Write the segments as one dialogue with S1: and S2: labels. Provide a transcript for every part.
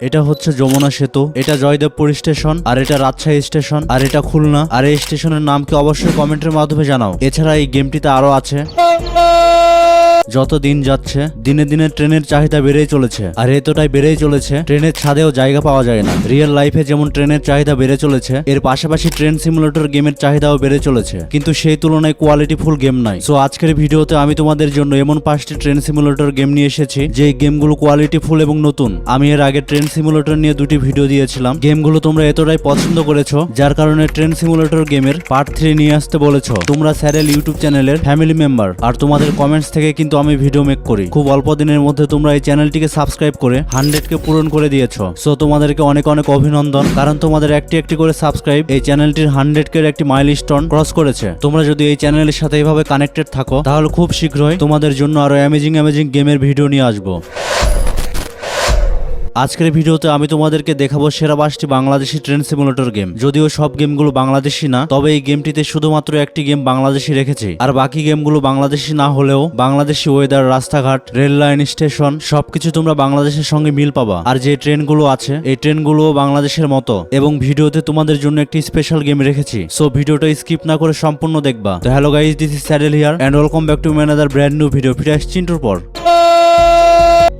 S1: এটা হচ্ছে যমুনা সেতু। এটা জয়দেবপুর স্টেশন, আর এটা রাজশাহী স্টেশন, আর এটা খুলনা। আর এই স্টেশনের নাম কি অবশ্যই কমেন্টের মাধ্যমে জানাও। এছাড়া এই গেমটিতে আরও আছে। যত দিন যাচ্ছে, দিনে দিনে ট্রেনের চাহিদা বেড়েই চলেছে। আর এতটাই বেড়েই চলেছে, ট্রেনের ছাদেও জায়গা পাওয়া যায় না। রিয়েল লাইফে যেমন ট্রেনের চাহিদা বেড়ে চলেছে, এর পাশাপাশি ট্রেন সিমুলেটর গেমের চাহিদাও বেড়ে চলেছে। কিন্তু সেই তুলনায় কোয়ালিটি ফুল গেম নাই সো আজকের ভিডিওতে আমি তোমাদের জন্য এমন পাঁচটি ট্রেন সিমুলেটর গেম নিয়ে এসেছি যে গেমগুলো কোয়ালিটি ফুল এবং নতুন। আমি এর আগে ট্রেন সিমুলেটর নিয়ে দুটি ভিডিও দিয়েছিলাম। গেমগুলো তোমরা এতটাই পছন্দ করেছ, যার কারণে ট্রেন সিমুলেটর গেমের পার্ট থ্রি নিয়ে আসতে বলেছ। তোমরা স্যারেল ইউটিউব চ্যানেলের ফ্যামিলি মেম্বার আর তোমাদের কমেন্টস থেকে কিন্তু আমি ভিডিও মেক করি। খুব অল্প দিনের মধ্যে তোমরা এই চ্যানেলটিকে সাবস্ক্রাইব করে হান্ড্রেড কে পূরণ করে দিয়েছ। সো তোমাদেরকে অনেক অনেক অভিনন্দন, কারণ তোমাদের একটি একটি করে সাবস্ক্রাইব এই চ্যানেলটির হান্ড্রেড কে একটি মাইল স্টোন ক্রস করেছে। তোমরা যদি এই চ্যানেলের সাথে এইভাবে কানেক্টেড থাকো, তাহলে খুব শীঘ্রই তোমাদের জন্য আরও অ্যামেজিং অ্যামেজিং গেমের ভিডিও নিয়ে আসব। আজকের ভিডিওতে আমি তোমাদেরকে দেখাবো সেরা পাঁচটি বাংলাদেশি ট্রেন সিমুলেটর গেম। যদিও সব গেমগুলো বাংলাদেশি না, তবে এই গেমটিতে শুধুমাত্র একটি গেম বাংলাদেশি রেখেছি। আর বাকি গেমগুলো বাংলাদেশি না হলেও বাংলাদেশি ওয়েদার রাস্তাঘাট, রেল লাইন স্টেশন, সবকিছু তোমরা বাংলাদেশের সঙ্গে মিল পাবা। আর যে ট্রেনগুলো আছে, এই ট্রেনগুলো বাংলাদেশের মতো। এবং ভিডিওতে তোমাদের জন্য একটি স্পেশাল গেম রেখেছি। সো ভিডিওটা স্কিপ না করে সম্পূর্ণ দেখবা। তো hello guys this is Saddle here and welcome back to another brand new video ফিরে আসছি পর।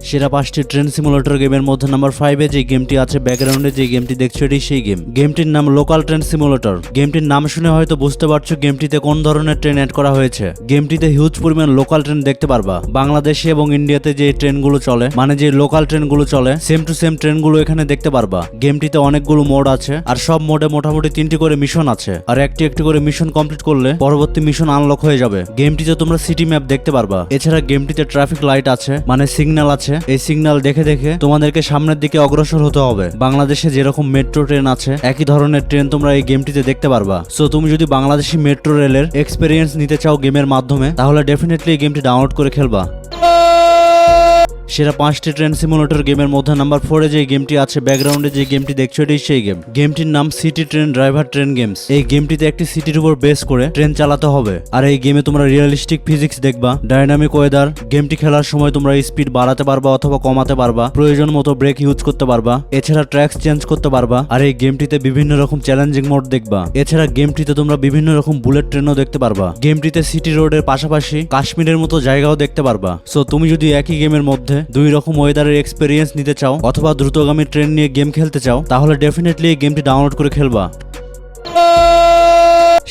S1: সেরা পাঁচটি ট্রেন সিমুলেটর গেমের মধ্যে নাম্বার ফাইভে যে গেমটি আছে ব্যাকগ্রাউন্ডে যে গেমটি দেখছ এটি সেই গেম। গেমটির নাম লোকাল ট্রেন সিমুলেটর গেমটির নাম শুনে হয়তো বুঝতে পারছ গেমটিতে কোন ধরনের ট্রেন অ্যাড করা হয়েছে। গেমটিতে হিউজ পরিমাণ লোকাল ট্রেন দেখতে পারবা। বাংলাদেশে এবং ইন্ডিয়াতে যে ট্রেনগুলো চলে মানে যে লোকাল ট্রেনগুলো চলে সেম টু সেম ট্রেনগুলো এখানে দেখতে পারবা। গেমটিতে অনেকগুলো মোড আছে, আর সব মোডে মোটামুটি তিনটি করে মিশন আছে। আর একটি একটি করে মিশন কমপ্লিট করলে পরবর্তী মিশন আনলক হয়ে যাবে। গেমটিতে তোমরা সিটি ম্যাপ দেখতে পারবা। এছাড়া গেমটিতে ট্রাফিক লাইট আছে মানে সিগন্যাল আছে এই সিগন্যাল দেখে দেখে তোমাদেরকে সামনের দিকে অগ্রসর হতে হবে। বাংলাদেশে যেরকম মেট্রো ট্রেন আছে, একই ধরনের ট্রেন তোমরা এই গেমটিতে দেখতে পারবা। সো তুমি যদি বাংলাদেশি মেট্রো রেলের এক্সপিরিয়েন্স নিতে চাও গেমের মাধ্যমে, তাহলে ডেফিনেটলি এই গেমটি ডাউনলোড করে খেলবা। সেরা পাঁচটি ট্রেন সিমুলেটর গেমের মধ্যে নাম্বার ফোরে যে গেমটি আছে ব্যাকগ্রাউন্ডে যে গেমটি দেখছ এটাই সেই গেম গেমটির নাম city train driver train games এই গেমটিতে একটি সিটির উপর বেস করে ট্রেন চালাতে হবে। আর এই গেমে তোমরা রিয়েলিস্টিক ফিজিক্স দেখবা ডাইনামিক ওয়েদার গেমটি খেলার সময় তোমরা স্পিড বাড়াতে পারবা অথবা কমাতে পারবা, প্রয়োজন মতো ব্রেক ইউজ করতে পারবা, এছাড়া ট্র্যাক্স চেঞ্জ করতে পারবা, আর এই গেমটিতে বিভিন্ন রকম চ্যালেঞ্জিং মোড দেখবা। এছাড়া গেমটিতে তোমরা বিভিন্ন রকম বুলেট ট্রেনও দেখতে পারবা। গেমটিতে সিটি রোডের পাশাপাশি কাশ্মীরের মতো জায়গাও দেখতে পারবা। সো তুমি যদি একই গেমের মধ্যে দুই রকম ওয়েদারের এক্সপিরিয়েন্স নিতে চাও অথবা দ্রুতগামী ট্রেন নিয়ে গেম খেলতে চাও, তাহলে ডেফিনেটলি এই গেমটি ডাউনলোড করে খেলবা।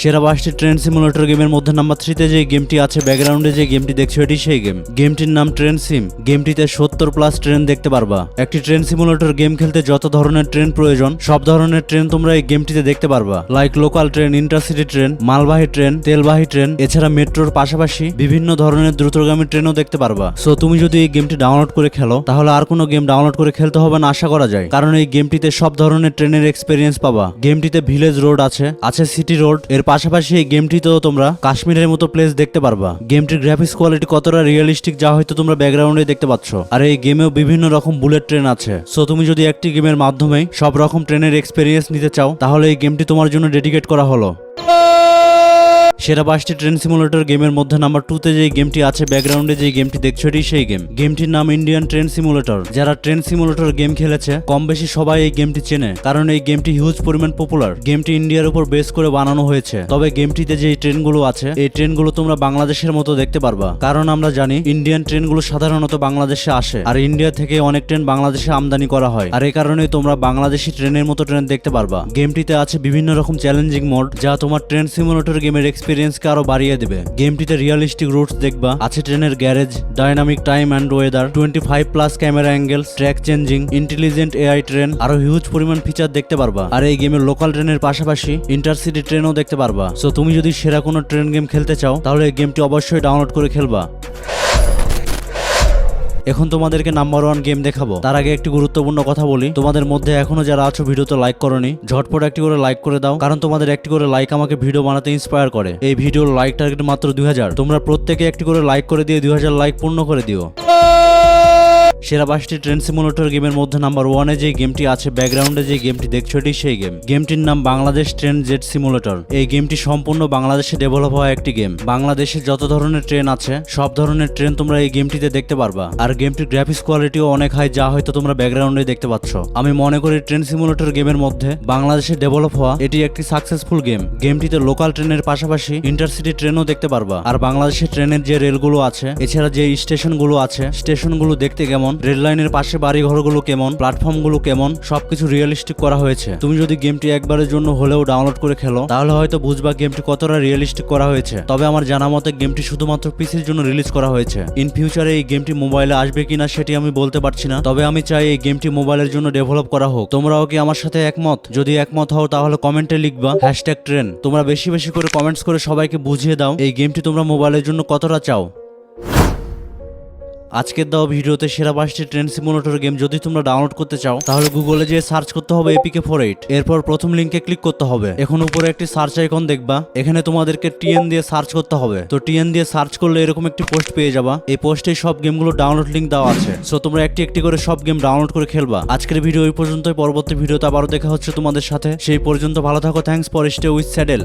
S1: সেরা পাঁচটি ট্রেন সিমুলেটর গেমের মধ্যে নাম্বার থ্রিতে যে গেমটি আছে ব্যাকগ্রাউন্ডে যে গেমটি দেখছ এটি সেই গেম। গেমটির নাম ট্রেন সিম। গেমটিতে সত্তর প্লাস ট্রেন দেখতে পারবা। একটি ট্রেন সিমুলেটর গেম খেলতে যত ধরনের ট্রেন প্রয়োজন, সব ধরনের ট্রেন তোমরা এই গেমটিতে দেখতে পারবা। Like local train intercity train মালবাহী ট্রেন তেলবাহী ট্রেন এছাড়া মেট্রোর পাশাপাশি বিভিন্ন ধরনের দ্রুতগামী ট্রেনও দেখতে পারবা। সো তুমি যদি এই গেমটি ডাউনলোড করে খেলো, তাহলে আর কোনো গেম ডাউনলোড করে খেলতে হবে না, আশা করা যায়। কারণ এই গেমটিতে সব ধরনের ট্রেনের এক্সপিরিয়েন্স পাবা। গেমটিতে ভিলেজ রোড আছে আছে সিটি রোডের পাশাপাশি এই গেমটিতেও তোমরা কাশ্মীরের মতো প্লেস দেখতে পারবা। গেমটির গ্রাফিক্স কোয়ালিটি কতটা রিয়েলিস্টিক যা হয়তো তোমরা ব্যাকগ্রাউন্ডে দেখতে পাচ্ছ। আর এই গেমেও বিভিন্ন রকম বুলেট ট্রেন আছে। সো তুমি যদি একটি গেমের মাধ্যমে সব রকম ট্রেনের এক্সপিরিয়েন্স নিতে চাও, তাহলে এই গেমটি তোমার জন্য ডেডিকেট করা হলো। সেরা পাঁচটি ট্রেন সিমুলেটর গেমের মধ্যে নাম্বার টুতে যে গেমটি আছে ব্যাকগ্রাউন্ডে যে গেমটি দেখছ এটি সেই গেম। গেমটির নাম ইন্ডিয়ান ট্রেন সিমুলেটর যারা ট্রেন সিমুলেটর গেম খেলেছে কম বেশি সবাই এই গেমটি চেনে, কারণ এই গেমটি হিউজ পরিমাণ পপুলার গেমটি ইন্ডিয়ার উপর বেস করে বানানো হয়েছে। তবে গেমটিতে যে ট্রেনগুলো আছে, এই ট্রেনগুলো তোমরা বাংলাদেশের মতো দেখতে পারবা। কারণ আমরা জানি ইন্ডিয়ান ট্রেনগুলো সাধারণত বাংলাদেশে আসে, আর ইন্ডিয়া থেকে অনেক ট্রেন বাংলাদেশে আমদানি করা হয়। আর এই কারণে তোমরা বাংলাদেশি ট্রেনের মতো ট্রেন দেখতে পারবা। গেমটিতে আছে বিভিন্ন রকম চ্যালেঞ্জিং মোড যা তোমার ট্রেন সিমুলেটর গেমের এক্সপিরিয়েন্সকে আরও বাড়িয়ে দেবে। গেমটিতে রিয়েলিস্টিক রুটস দেখবা, আছে ট্রেনের garage dynamic time and weather twenty five plus camera angle track changing intelligent AI train আরও হিউজ পরিমাণ ফিচার দেখতে পারবা। আর এই গেমের লোকাল ট্রেনের পাশাপাশি ইন্টারসিটি ট্রেনও দেখতে পারবা। সো তুমি যদি সেরা কোনো ট্রেন গেম খেলতে চাও, তাহলে এই গেমটি অবশ্যই ডাউনলোড করে খেলবা। এখন তোমাদেরকে নাম্বার ওয়ান গেম দেখাবো। তার আগে একটি গুরুত্বপূর্ণ কথা বলি। তোমাদের মধ্যে এখনও যারা আছো ভিডিওতে লাইক করনি, ঝটপট একটি করে লাইক করে দাও। কারণ তোমাদের একটি করে লাইক আমাকে ভিডিও বানাতে ইন্সপায়ার করে। এই ভিডিওর লাইক টার্গেট মাত্র দুই হাজার। তোমরা প্রত্যেকে একটি করে লাইক করে দিয়ে দুই হাজার লাইক পূর্ণ করে দিও। সেরা পাঁচটি ট্রেন সিমুলেটর গেমের মধ্যে নাম্বার ওয়ানে যে গেমটি আছে ব্যাকগ্রাউন্ডে যে গেমটি দেখছ, এটি সেই গেম। গেমটির নাম বাংলাদেশ ট্রেন জেট সিমুলেটর। এই গেমটি সম্পূর্ণ বাংলাদেশে ডেভেলপ হওয়া একটি গেম। বাংলাদেশে যত ধরনের ট্রেন আছে, সব ধরনের ট্রেন তোমরা এই গেমটিতে দেখতে পারবা। আর গেমটির গ্রাফিক্স কোয়ালিটিও অনেক হাই যা হয়তো তোমরা ব্যাকগ্রাউন্ডে দেখতে পাচ্ছ। আমি মনে করি ট্রেন সিমুলেটর গেমের মধ্যে বাংলাদেশে ডেভেলপ হওয়া, এটি একটি সাকসেসফুল গেম গেমটিতে লোকাল ট্রেনের পাশাপাশি ইন্টারসিটি ট্রেনও দেখতে পারবা। আর বাংলাদেশের ট্রেনের যে রেলগুলো আছে, এছাড়া যে স্টেশনগুলো আছে স্টেশনগুলো দেখতে কেমন রেল লাইনের পাশে বাড়ি ঘরগুলো কেমন, প্ল্যাটফর্মগুলো কেমন, সবকিছু রিয়েলিস্টিক করা হয়েছে। তুমি যদি গেমটি একবারের জন্য হলেও ডাউনলোড করে খেলো, তাহলে হয়তো বুঝবা গেমটি কতটা রিয়েলিস্টিক করা হয়েছে। তবে আমার জানা মতে গেমটি শুধুমাত্র পিসির জন্য রিলিজ করা হয়েছে। ইন ফিউচারে এই গেমটি মোবাইলে আসবে কিনা সেটি আমি বলতে পারছি না, তবে আমি চাই এই গেমটি মোবাইলের জন্য ডেভেলপ করা হোক। তোমরাও কি আমার সাথে একমত? যদি একমত হও তাহলে কমেন্টে লিখবা হ্যাশট্যাগ ট্রেন তোমরা বেশি বেশি করে কমেন্টস করে সবাইকে বুঝিয়ে দাও, এই গেমটি তোমরা মোবাইলের জন্য কতটা চাও। আজকের দেওয়া ভিডিওতে সেরা পাঁচটি ট্রেন সিমুলেটর গেম যদি তোমরা ডাউনলোড করতে চাও, তাহলে গুগলে যেয়ে সার্চ করতে হবে এপিকে ফোর এইট এরপর প্রথম লিঙ্কে ক্লিক করতে হবে। এখন উপরে একটি সার্চ আইকন দেখবা। এখানে তোমাদেরকে টিএন দিয়ে সার্চ করতে হবে। তো টিএন দিয়ে সার্চ করলে এরকম একটি পোস্ট পেয়ে যাবা। এই পোস্টে সব গেমগুলো ডাউনলোড লিঙ্ক দেওয়া আছে। সো তোমরা একটি একটি করে সব গেম ডাউনলোড করে খেলবা। আজকের ভিডিও এই পর্যন্তই। পরবর্তী ভিডিওতে আবারও দেখা হচ্ছে তোমাদের সাথে। সেই পর্যন্ত ভালো থাকো। Thanks for stay with Saddle